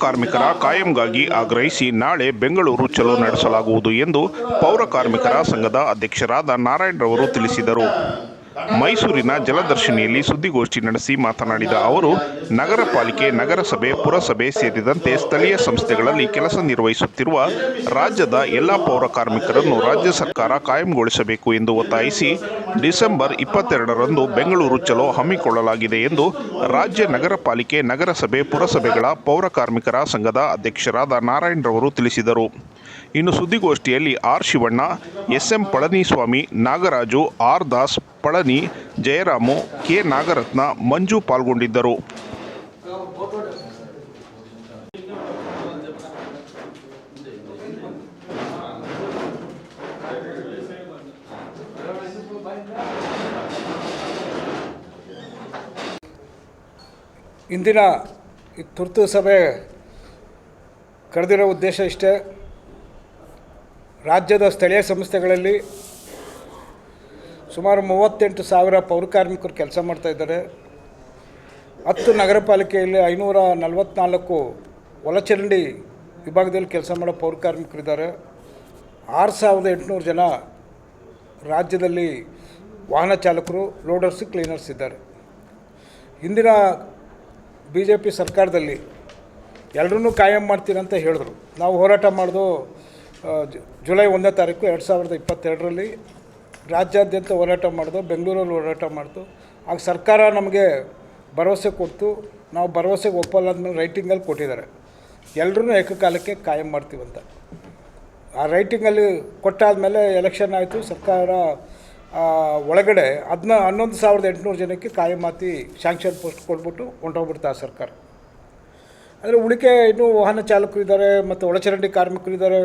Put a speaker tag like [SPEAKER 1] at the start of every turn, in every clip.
[SPEAKER 1] ಕಾರ್ಮಿಕರ ಕಾಯಂಗಾಗಿ ಆಗ್ರಹಿಸಿ ನಾಳೆ ಬೆಂಗಳೂರು ಚಲೋ ನಡೆಸಲಾಗುವುದು ಎಂದು ಪೌರ ಕಾರ್ಮಿಕರ ಸಂಘದ ಅಧ್ಯಕ್ಷರಾದ ನಾರಾಯಣರವರು ತಿಳಿಸಿದರು. ಮೈಸೂರಿನ ಜಲದರ್ಶಿನಿಯಲ್ಲಿ ಸುದ್ದಿಗೋಷ್ಠಿ ನಡೆಸಿ ಮಾತನಾಡಿದ ಅವರು, ನಗರ ಪಾಲಿಕೆ, ನಗರಸಭೆ, ಪುರಸಭೆ ಸೇರಿದಂತೆ ಸ್ಥಳೀಯ ಸಂಸ್ಥೆಗಳಲ್ಲಿ ಕೆಲಸ ನಿರ್ವಹಿಸುತ್ತಿರುವ ರಾಜ್ಯದ ಎಲ್ಲ ಪೌರ ಕಾರ್ಮಿಕರನ್ನು ರಾಜ್ಯ ಸರ್ಕಾರ ಕಾಯಂಗೊಳಿಸಬೇಕು ಎಂದು ಒತ್ತಾಯಿಸಿ ಡಿಸೆಂಬರ್ ಇಪ್ಪತ್ತೆರಡರಂದು ಬೆಂಗಳೂರು ಚಲೋ ಹಮ್ಮಿಕೊಳ್ಳಲಾಗಿದೆ ಎಂದು ರಾಜ್ಯ ನಗರ ಪಾಲಿಕೆ, ನಗರಸಭೆ, ಪುರಸಭೆಗಳ ಪೌರ ಕಾರ್ಮಿಕರ ಸಂಘದ ಅಧ್ಯಕ್ಷರಾದ ನಾರಾಯಣರವರು ತಿಳಿಸಿದರು. ಇನ್ನು ಸುದ್ದಿಗೋಷ್ಠಿಯಲ್ಲಿ R Shivanna S M Palaniswamy, Nagaraju, R Das, Palani, Jayaramu, K Nagaratna, Manju ಪಾಲ್ಗೊಂಡಿದ್ದರು.
[SPEAKER 2] ಇಂದಿನ ತುರ್ತು ಸಭೆ ಕರೆದಿರೋ ಉದ್ದೇಶ ಇಷ್ಟೇ. ರಾಜ್ಯದ ಸ್ಥಳೀಯ ಸಂಸ್ಥೆಗಳಲ್ಲಿ ಸುಮಾರು ಮೂವತ್ತೆಂಟು ಸಾವಿರ ಪೌರ ಕಾರ್ಮಿಕರು ಕೆಲಸ ಮಾಡ್ತಾ ಇದ್ದಾರೆ. ಹತ್ತು ನಗರ ಪಾಲಿಕೆಯಲ್ಲಿ ಐನೂರ ನಲವತ್ತ್ನಾಲ್ಕು ಒಲಚರಂಡಿ ವಿಭಾಗದಲ್ಲಿ ಕೆಲಸ ಮಾಡೋ ಪೌರ ಕಾರ್ಮಿಕರಿದ್ದಾರೆ ಆರು ಸಾವಿರದ ಎಂಟುನೂರು ಜನ ರಾಜ್ಯದಲ್ಲಿ ವಾಹನ ಚಾಲಕರು, ಲೋಡರ್ಸ್, ಕ್ಲೀನರ್ಸ್ ಇದ್ದಾರೆ. ಹಿಂದಿನ ಬಿ ಜೆ ಪಿ ಸರ್ಕಾರದಲ್ಲಿ ಎಲ್ಲರನ್ನೂ ಕಾಯಂ ಮಾಡ್ತೀರಂತ ಹೇಳಿದ್ರು. ನಾವು ಹೋರಾಟ ಮಾಡೋದು ಜುಲೈ ಒಂದನೇ ತಾರೀಕು ಎರಡು ಸಾವಿರದ ಇಪ್ಪತ್ತೆರಡರಲ್ಲಿ ರಾಜ್ಯಾದ್ಯಂತ ಹೋರಾಟ ಮಾಡಿದೋ, ಬೆಂಗಳೂರಲ್ಲಿ ಹೋರಾಟ ಮಾಡ್ತು ಆಗ ಸರ್ಕಾರ ನಮಗೆ ಭರವಸೆ ಕೊಡ್ತು. ನಾವು ಭರವಸೆಗೆ ಒಪ್ಪಲ್ಲ ಅಂದಮೇಲೆ ರೈಟಿಂಗಲ್ಲಿ ಕೊಟ್ಟಿದ್ದಾರೆ. ಎಲ್ಲರೂ ಏಕಕಾಲಕ್ಕೆ ಕಾಯಂ ಮಾಡ್ತೀವಂತ ಆ ರೈಟಿಂಗಲ್ಲಿ ಕೊಟ್ಟಾದಮೇಲೆ ಎಲೆಕ್ಷನ್ ಆಯಿತು. ಸರ್ಕಾರ ಒಳಗಡೆ ಅದನ್ನ ಹನ್ನೊಂದು ಸಾವಿರದ ಎಂಟುನೂರು ಜನಕ್ಕೆ ಕಾಯಮಾತಿ ಶಾಂಕ್ಷನ್ ಪೋಸ್ಟ್ ಕೊಟ್ಬಿಟ್ಟು ಹೊಂಟೋಗ್ಬಿಡ್ತಾ ಸರ್ಕಾರ. ಅಂದರೆ ಉಳಿಕೆ ಇನ್ನೂ ವಾಹನ ಚಾಲಕರು ಇದ್ದಾರೆ, ಮತ್ತು ಒಳಚರಂಡಿ ಕಾರ್ಮಿಕರು ಇದ್ದಾರೆ.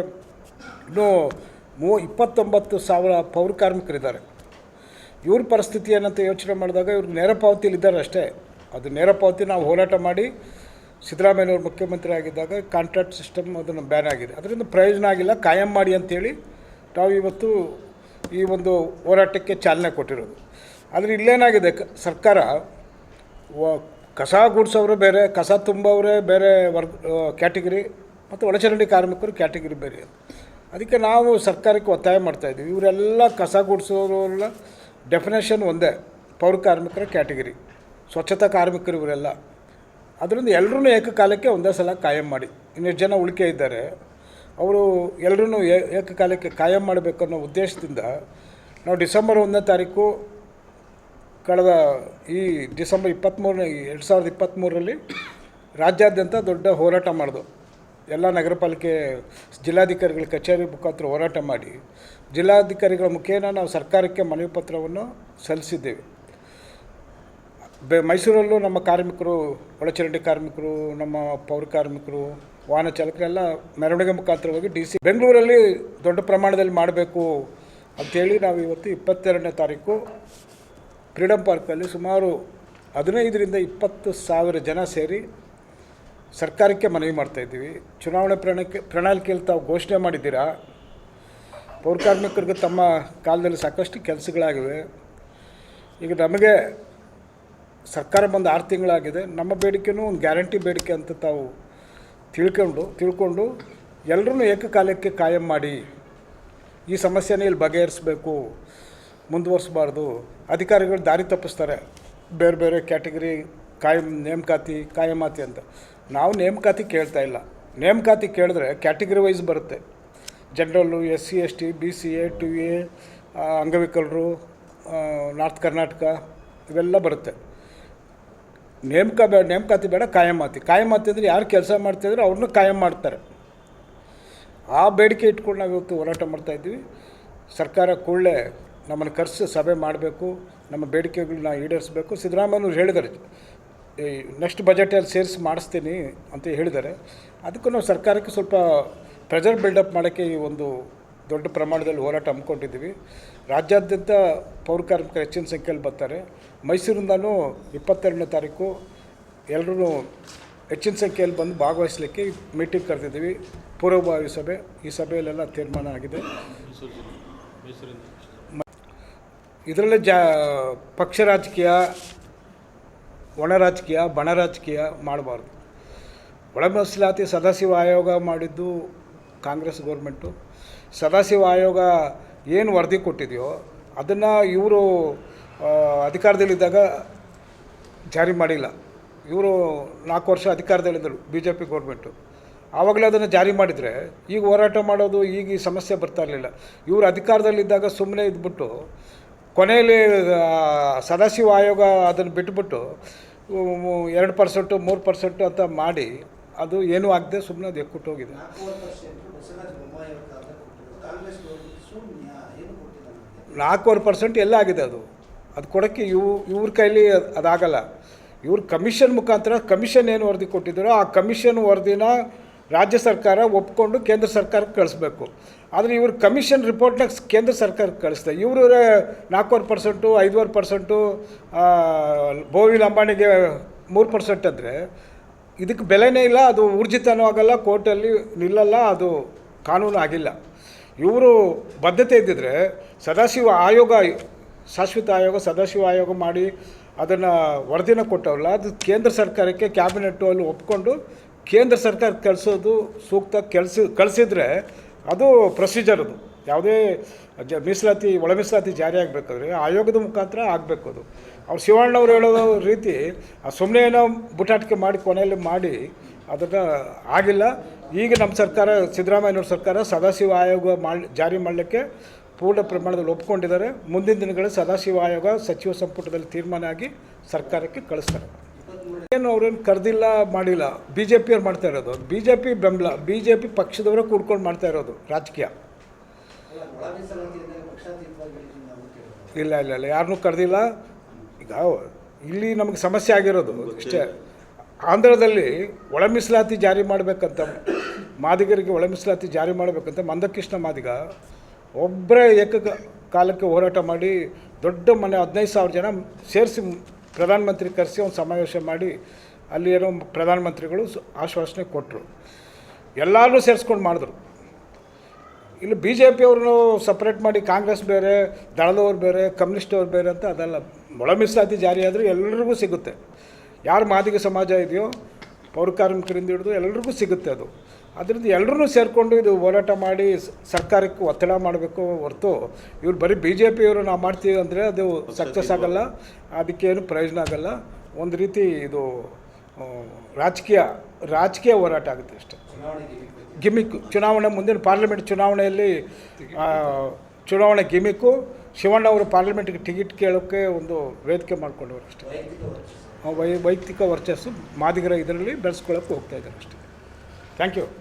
[SPEAKER 2] ಇನ್ನೂ ಮೂ ಇಪ್ಪತ್ತೊಂಬತ್ತು ಸಾವಿರ ಪೌರ ಕಾರ್ಮಿಕರಿದ್ದಾರೆ. ಇವ್ರ ಪರಿಸ್ಥಿತಿ ಏನಂತ ಯೋಚನೆ ಮಾಡಿದಾಗ ಇವ್ರು ನೇರ ಪಾವತಿಲಿ ಇದ್ದಾರೆ ಅಷ್ಟೇ. ಅದು ನೇರ ಪಾವತಿ ನಾವು ಹೋರಾಟ ಮಾಡಿ ಸಿದ್ದರಾಮಯ್ಯನವ್ರು ಮುಖ್ಯಮಂತ್ರಿ ಆಗಿದ್ದಾಗ ಕಾಂಟ್ರಾಕ್ಟ್ ಸಿಸ್ಟಮ್ ಅದನ್ನು ಬ್ಯಾನ್ ಆಗಿದೆ. ಅದರಿಂದ ಪ್ರಯೋಜನ ಆಗಿಲ್ಲ, ಕಾಯಂ ಮಾಡಿ ಅಂಥೇಳಿ ನಾವು ಇವತ್ತು ಈ ಒಂದು ಹೋರಾಟಕ್ಕೆ ಚಾಲನೆ ಕೊಟ್ಟಿರೋದು. ಆದರೆ ಇಲ್ಲೇನಾಗಿದೆ, ಕ- ಸರ್ಕಾರ ಕಸ ಗುಡಿಸೋರು ಬೇರೆ, ಕಸ ತುಂಬವರೇ ಬೇರೆ ವರ್ಗ ಕ್ಯಾಟಗರಿ, ಮತ್ತು ಒಳಚರಂಡಿ ಕಾರ್ಮಿಕರು ಕ್ಯಾಟಗರಿ ಬೇರೆ. ಅದಕ್ಕೆ ನಾವು ಸರ್ಕಾರಕ್ಕೆ ಒತ್ತಾಯ ಮಾಡ್ತಾಯಿದ್ದೀವಿ ಇವರೆಲ್ಲ ಕಸ ಗುಡಿಸೋರೆಲ್ಲ ಡೆಫಿನೇಷನ್ ಒಂದೇ, ಪೌರ ಕಾರ್ಮಿಕರ ಕ್ಯಾಟಗರಿ ಸ್ವಚ್ಛತಾ ಕಾರ್ಮಿಕರು ಇವರೆಲ್ಲ. ಅದರಿಂದ ಎಲ್ಲರೂ ಏಕಕಾಲಕ್ಕೆ ಒಂದೇ ಸಲ ಕಾಯಂ ಮಾಡಿ. ಇನ್ನೆಷ್ಟು ಜನ ಉಳಿಕೆ ಇದ್ದಾರೆ, ಅವರು ಎಲ್ಲರೂ ಏಕಕಾಲಕ್ಕೆ ಕಾಯಂ ಮಾಡಬೇಕನ್ನೋ ಉದ್ದೇಶದಿಂದ ನಾವು ಡಿಸೆಂಬರ್ ಒಂದನೇ ತಾರೀಕು ಕಳೆದ ಈ ಡಿಸೆಂಬರ್ ಇಪ್ಪತ್ತ್ಮೂರನೇ ಎರಡು ಸಾವಿರದ ಇಪ್ಪತ್ತ್ಮೂರರಲ್ಲಿ ರಾಜ್ಯಾದ್ಯಂತ ದೊಡ್ಡ ಹೋರಾಟ ಮಾಡಿದ್ವು. ಎಲ್ಲ ನಗರ ಪಾಲಿಕೆ ಜಿಲ್ಲಾಧಿಕಾರಿಗಳ ಕಚೇರಿ ಮುಖಾಂತರ ಹೋರಾಟ ಮಾಡಿ ಜಿಲ್ಲಾಧಿಕಾರಿಗಳ ಮುಖೇನ ನಾವು ಸರ್ಕಾರಕ್ಕೆ ಮನವಿ ಪತ್ರವನ್ನು ಸಲ್ಲಿಸಿದ್ದೇವೆ. ಬೆ ಮೈಸೂರಲ್ಲೂ ನಮ್ಮ ಕಾರ್ಮಿಕರು, ಒಳಚರಂಡಿ ಕಾರ್ಮಿಕರು, ನಮ್ಮ ಪೌರ ಕಾರ್ಮಿಕರು, ವಾಹನ ಚಾಲಕರೆಲ್ಲ ಮೆರವಣಿಗೆ ಮುಖಾಂತರ ಹೋಗಿ ಡಿ ಸಿ ಬೆಂಗಳೂರಲ್ಲಿ ದೊಡ್ಡ ಪ್ರಮಾಣದಲ್ಲಿ ಮಾಡಬೇಕು ಅಂಥೇಳಿ ನಾವು ಇವತ್ತು ಇಪ್ಪತ್ತೆರಡನೇ ತಾರೀಕು ಫ್ರೀಡಮ್ ಪಾರ್ಕಲ್ಲಿ ಸುಮಾರು ಹದಿನೈದರಿಂದ ಇಪ್ಪತ್ತು ಸಾವಿರ ಜನ ಸೇರಿ ಸರ್ಕಾರಕ್ಕೆ ಮನವಿ ಮಾಡ್ತಾಯಿದ್ದೀವಿ ಚುನಾವಣೆ ಪ್ರಣಕ್ಕೆ ಪ್ರಣಾಳಿಕೆಯಲ್ಲಿ ತಾವು ಘೋಷಣೆ ಮಾಡಿದ್ದೀರಾ? ಪೌರ ಕಾರ್ಮಿಕರಿಗೆ ತಮ್ಮ ಕಾಲದಲ್ಲಿ ಸಾಕಷ್ಟು ಕೆಲಸಗಳಾಗಿವೆ. ಈಗ ನಮಗೆ ಸರ್ಕಾರ ಬಂದು ಆರು ತಿಂಗಳಾಗಿದೆ. ನಮ್ಮ ಬೇಡಿಕೆನೂ ಒಂದು ಗ್ಯಾರಂಟಿ ಬೇಡಿಕೆ ಅಂತ ತಾವು ತಿಳ್ಕೊಂಡು ತಿಳ್ಕೊಂಡು ಎಲ್ಲರೂ ಏಕಕಾಲಕ್ಕೆ ಕಾಯಂ ಮಾಡಿ. ಈ ಸಮಸ್ಯೆನ ಇಲ್ಲಿ ಬಗೆಹರಿಸಬೇಕು, ಮುಂದುವರಿಸಬಾರ್ದು. ಅಧಿಕಾರಿಗಳು ದಾರಿ ತಪ್ಪಿಸ್ತಾರೆ. ಬೇರೆ ಬೇರೆ ಕ್ಯಾಟಗರಿ ಕಾಯಂ ನೇಮಕಾತಿ, ಕಾಯಮಾತಿ ಅಂತ. ನಾವು ನೇಮಕಾತಿ ಕೇಳ್ತಾ ಇಲ್ಲ. ನೇಮಕಾತಿ ಕೇಳಿದ್ರೆ ಕ್ಯಾಟಗರಿ ವೈಸ್ ಬರುತ್ತೆ. General S C S T B C A two A ಅಂಗವಿಕಲರು ನಾರ್ತ್ ಕರ್ನಾಟಕ ಇವೆಲ್ಲ ಬರುತ್ತೆ. ನೇಮಕ ಬೇಡ ನೇಮಕಾತಿ ಬೇಡ, ಕಾಯಮಾತಿ. ಕಾಯಮಾತಿ ಅಂದರೆ ಯಾರು ಕೆಲಸ ಮಾಡ್ತಿದ್ರೆ ಅವ್ರನ್ನೂ ಕಾಯಂ ಮಾಡ್ತಾರೆ. ಆ ಬೇಡಿಕೆ ಇಟ್ಕೊಂಡು ನಾವು ಇವತ್ತು ಹೋರಾಟ ಮಾಡ್ತಾಯಿದ್ದೀವಿ ಸರ್ಕಾರ ಕೂಡಲೇ ನಮ್ಮನ್ನು ಕರೆಸಿ ಸಭೆ ಮಾಡಬೇಕು. ನಮ್ಮ ಬೇಡಿಕೆಗಳನ್ನ ಈಡೇರಿಸಬೇಕು. ಸಿದ್ದರಾಮಯ್ಯವ್ರು ಹೇಳಿದ್ದಾರೆ. ಈ ನೆಕ್ಸ್ಟ್ ಬಜೆಟಲ್ಲಿ ಸೇರಿಸಿ ಮಾಡಿಸ್ತೀನಿ ಅಂತ ಹೇಳಿದ್ದಾರೆ. ಅದಕ್ಕೂ ನಾವು ಸರ್ಕಾರಕ್ಕೆ ಸ್ವಲ್ಪ ಪ್ರೆಷರ್ ಬಿಲ್ಡಪ್ ಮಾಡೋಕ್ಕೆ ಈ ಒಂದು ದೊಡ್ಡ ಪ್ರಮಾಣದಲ್ಲಿ ಹೋರಾಟ ಹಮ್ಮಿಕೊಂಡಿದ್ದೀವಿ. ರಾಜ್ಯಾದ್ಯಂತ ಪೌರ ಕಾರ್ಮಿಕರು ಹೆಚ್ಚಿನ ಸಂಖ್ಯೆಯಲ್ಲಿ ಬರ್ತಾರೆ. ಮೈಸೂರಿಂದನೂ ಇಪ್ಪತ್ತೆರಡನೇ ತಾರೀಕು ಎಲ್ಲರೂ ಹೆಚ್ಚಿನ ಸಂಖ್ಯೆಯಲ್ಲಿ ಬಂದು ಭಾಗವಹಿಸಲಿಕ್ಕೆ ಮೀಟಿಂಗ್ ಕರೆದಿದ್ದೀವಿ. ಪೂರ್ವಭಾವಿ ಸಭೆ ಈ ಸಭೆಯಲ್ಲೆಲ್ಲ ತೀರ್ಮಾನ ಆಗಿದೆ. ಇದರಲ್ಲೇ ಜಾ ಪಕ್ಷ ರಾಜಕೀಯ ಒಣ ರಾಜಕೀಯ ಬಣ ರಾಜಕೀಯ ಮಾಡಬಾರ್ದು. ಒಳ ಮೀಸಲಾತಿ ಸದಾಶಿವ ಆಯೋಗ ಮಾಡಿದ್ದು ಕಾಂಗ್ರೆಸ್ ಗೌರ್ಮೆಂಟು. ಸದಾಶಿವ ಆಯೋಗ ಏನು ವರದಿ ಕೊಟ್ಟಿದೆಯೋ ಅದನ್ನು ಇವರು ಅಧಿಕಾರದಲ್ಲಿದ್ದಾಗ ಜಾರಿ ಮಾಡಿಲ್ಲ. ಇವರು ನಾಲ್ಕು ವರ್ಷ ಅಧಿಕಾರದಲ್ಲಿದ್ದರು ಬಿ ಜೆ ಪಿ ಗೌರ್ಮೆಂಟು. ಆವಾಗಲೇ ಅದನ್ನು ಜಾರಿ ಮಾಡಿದರೆ ಈಗ ಹೋರಾಟ ಮಾಡೋದು ಈಗ ಈ ಸಮಸ್ಯೆ ಬರ್ತಾ ಇರಲಿಲ್ಲ. ಇವರು ಅಧಿಕಾರದಲ್ಲಿದ್ದಾಗ ಸುಮ್ಮನೆ ಇದ್ಬಿಟ್ಟು ಕೊನೆಯಲ್ಲಿ ಸದಾಶಿವ ಆಯೋಗ ಅದನ್ನು ಬಿಟ್ಬಿಟ್ಟು ಎರಡು ಪರ್ಸೆಂಟು, ಮೂರು ಪರ್ಸೆಂಟು ಅಂತ ಮಾಡಿ, ಅದು ಏನೂ ಆಗದೆ ಸುಮ್ಮನೆ ಅದು ಎಕ್ಕುಟ್ಟೋಗಿದೆ
[SPEAKER 3] ನಾಲ್ಕೂವರೆ ಪರ್ಸೆಂಟ್
[SPEAKER 2] ಎಲ್ಲ ಆಗಿದೆ ಅದು. ಅದು ಕೊಡೋಕ್ಕೆ ಇವು, ಇವ್ರ ಕೈಲಿ ಅದ್- ಅದಾಗಲ್ಲ. ಇವ್ರ ಕಮಿಷನ್ ಮುಖಾಂತರ ಕಮಿಷನ್ ಏನು ವರದಿ ಕೊಟ್ಟಿದ್ದಾರೋ, ಆ ಕಮಿಷನ್ ವರದಿನ ರಾಜ್ಯ ಸರ್ಕಾರ ಒಪ್ಕೊಂಡು ಕೇಂದ್ರ ಸರ್ಕಾರಕ್ಕೆ ಕಳಿಸ್ಬೇಕು. ಆದರೆ ಇವರು ಕಮಿಷನ್ ರಿಪೋರ್ಟ್ನ ಕೇಂದ್ರ ಸರ್ಕಾರಕ್ಕೆ ಕಳಿಸ್ತಾರೆ ಇವರು ನಾಲ್ಕೂವರೆ ಪರ್ಸೆಂಟು, ಐದುವರೆ ಪರ್ಸೆಂಟು ಬೋವಿಲ್ ಲಂಬಾಣಿಗೆ ಮೂರು ಪರ್ಸೆಂಟ್ ಅಂದರೆ ಇದಕ್ಕೆ ಬೆಲೆನೇ ಇಲ್ಲ, ಅದು ಊರ್ಜಿತನೂ ಆಗಲ್ಲ, ಕೋರ್ಟಲ್ಲಿ ನಿಲ್ಲಲ್ಲ, ಅದು ಕಾನೂನು ಆಗಿಲ್ಲ. ಇವರು ಬದ್ಧತೆ ಇದ್ದಿದ್ರೆ ಸದಾಶಿವ ಆಯೋಗ, ಶಾಶ್ವತ ಆಯೋಗ, ಸದಾಶಿವ ಆಯೋಗ ಮಾಡಿ ಅದನ್ನು ವರದಿನ ಕೊಟ್ಟವಲ್ಲ ಅದು ಕೇಂದ್ರ ಸರ್ಕಾರಕ್ಕೆ ಕ್ಯಾಬಿನೆಟ್ಟು ಅಲ್ಲಿ ಒಪ್ಕೊಂಡು ಕೇಂದ್ರ ಸರ್ಕಾರ ಕಳಿಸೋದು ಸೂಕ್ತ ಕಳಿಸಿ ಕಳಿಸಿದ್ರೆ ಅದು ಪ್ರೊಸೀಜರ್ ಅದು. ಯಾವುದೇ ಜ, ಮೀಸಲಾತಿ, ಒಳ ಮೀಸಲಾತಿ ಜಾರಿ ಆಗಬೇಕಾದ್ರೆ ಆಯೋಗದ ಮುಖಾಂತರ ಆಗಬೇಕು ಅದು. ಅವ್ರು ಶಿವಣ್ಣವ್ರು ಹೇಳೋ ರೀತಿ, ಆ ಸುಮ್ಮನೆ ಏನೋ ಬುಟಾಟಿಕೆ ಮಾಡಿ, ಕೊನೆಯಲ್ಲಿ ಮಾಡಿ, ಅದನ್ನು ಆಗಿಲ್ಲ. ಈಗ ನಮ್ಮ ಸರ್ಕಾರ, ಸಿದ್ದರಾಮಯ್ಯನವ್ರ ಸರ್ಕಾರ ಸದಾಶಿವ ಆಯೋಗ ಮಾಡಿ, ಜಾರಿ ಮಾಡಲಿಕ್ಕೆ ಪೂರ್ಣ ಪ್ರಮಾಣದಲ್ಲಿ ಒಪ್ಕೊಂಡಿದ್ದಾರೆ. ಮುಂದಿನ ದಿನಗಳಲ್ಲಿ ಸದಾಶಿವ ಆಯೋಗ ಸಚಿವ ಸಂಪುಟದಲ್ಲಿ ತೀರ್ಮಾನ ಆಗಿ ಸರ್ಕಾರಕ್ಕೆ ಕಳಿಸ್ತಾರೆ. ಏನು ಅವ್ರೇನು ಕರೆದಿಲ್ಲ, ಮಾಡಿಲ್ಲ. ಬಿ ಜೆ ಪಿಯವ್ರು ಮಾಡ್ತಾ ಇರೋದು. ಬಿ ಜೆ ಪಿ ಬೆಂಬಲ. ಬಿ ಜೆ ಪಿ ಪಕ್ಷದವರೇ ಕೂಡ್ಕೊಂಡು ಮಾಡ್ತಾ ಇರೋದು, ರಾಜಕೀಯ. ಇಲ್ಲ ಇಲ್ಲ ಇಲ್ಲ. ಯಾರನ್ನೂ ಕರೆದಿಲ್ಲ. ಈಗ ಇಲ್ಲಿ ನಮಗೆ ಸಮಸ್ಯೆ ಆಗಿರೋದು ಇಷ್ಟೇ. ಆಂಧ್ರದಲ್ಲಿ ಒಳ ಮೀಸಲಾತಿ ಜಾರಿ ಮಾಡಬೇಕಂತ, ಮಾದಿಗರಿಗೆ ಒಳ ಮೀಸಲಾತಿ ಜಾರಿ ಮಾಡಬೇಕಂತ ಮಂದಕೃಷ್ಣ ಮಾದಿಗ ಒಬ್ಬರೇ ಏಕಕಾಲಕ್ಕೆ ಹೋರಾಟ ಮಾಡಿ ದೊಡ್ಡ ಮನೆ ಹದಿನೈದು ಸಾವಿರ ಜನ ಸೇರಿಸಿ ಪ್ರಧಾನಮಂತ್ರಿ ಕರೆಸಿ ಒಂದು ಸಮಾವೇಶ ಮಾಡಿ ಅಲ್ಲಿ ಏನೋ ಪ್ರಧಾನಮಂತ್ರಿಗಳು ಆಶ್ವಾಸನೆ ಕೊಟ್ಟರು ಎಲ್ಲರೂ ಸೇರಿಸ್ಕೊಂಡು ಮಾಡಿದ್ರು. ಇಲ್ಲಿ ಬಿ ಜೆ ಪಿಯವ್ರನ್ನು ಸಪ್ರೇಟ್ ಮಾಡಿ ಕಾಂಗ್ರೆಸ್ ಬೇರೆ, ದಳದವ್ರು ಬೇರೆ, ಕಮ್ಯುನಿಸ್ಟವ್ರು ಬೇರೆ ಅಂತ ಅದೆಲ್ಲ ಮೊಳಮಿಸಾತಿ ಜಾರಿಯಾದರೂ ಜಾರಿ ಆದರೆ ಎಲ್ಲರಿಗೂ ಸಿಗುತ್ತೆ. ಯಾರು ಮಾದಿಗ ಸಮಾಜ ಇದೆಯೋ ಪೌರ ಕಾರ್ಮಿಕರಿಂದ ಹಿಡಿದು ಎಲ್ಲರಿಗೂ ಸಿಗುತ್ತೆ ಅದು. ಅದರಿಂದ ಎಲ್ಲರೂ ಸೇರಿಕೊಂಡು ಇದು ಹೋರಾಟ ಮಾಡಿ ಸರ್ಕಾರಕ್ಕೆ ಒತ್ತಡ ಮಾಡಬೇಕು ಹೊರತು ಇವ್ರು ಬರೀ ಬಿ ಜೆ ಪಿಯವರು ನಾವು ಮಾಡ್ತೀವಿ ಅಂದರೆ ಅದು ಸಕ್ಸಸ್ ಆಗಲ್ಲ ಅದಕ್ಕೇನು ಪ್ರಯೋಜನ ಆಗಲ್ಲ. ಒಂದು ರೀತಿ ಇದು ರಾಜಕೀಯ ರಾಜಕೀಯ ಹೋರಾಟ ಆಗುತ್ತೆ ಅಷ್ಟೇ.
[SPEAKER 3] ಗಿಮಿಕ್ಕು
[SPEAKER 2] ಗಿಮಿಕ್ ಚುನಾವಣೆ ಮುಂದಿನ ಪಾರ್ಲಿಮೆಂಟ್ ಚುನಾವಣೆಯಲ್ಲಿ ಚುನಾವಣೆ ಗಿಮಿಕ್ಕು, ಶಿವಣ್ಣ ಅವರು ಪಾರ್ಲಿಮೆಂಟ್ಗೆ ಟಿಕೆಟ್ ಕೇಳೋಕ್ಕೆ ಒಂದು ವೇದಿಕೆ ಮಾಡ್ಕೊಂಡವ್ರು ಅಷ್ಟೇ. ವೈ, ವೈಯಕ್ತಿಕ ವರ್ಚಸ್ಸು ಮಾದಿಗರ ಇದರಲ್ಲಿ ಬೆಳೆಸ್ಕೊಳ್ಳೋಕೆ ಹೋಗ್ತಾ ಇದ್ದಾರೆ ಅಷ್ಟೇ. Thank you.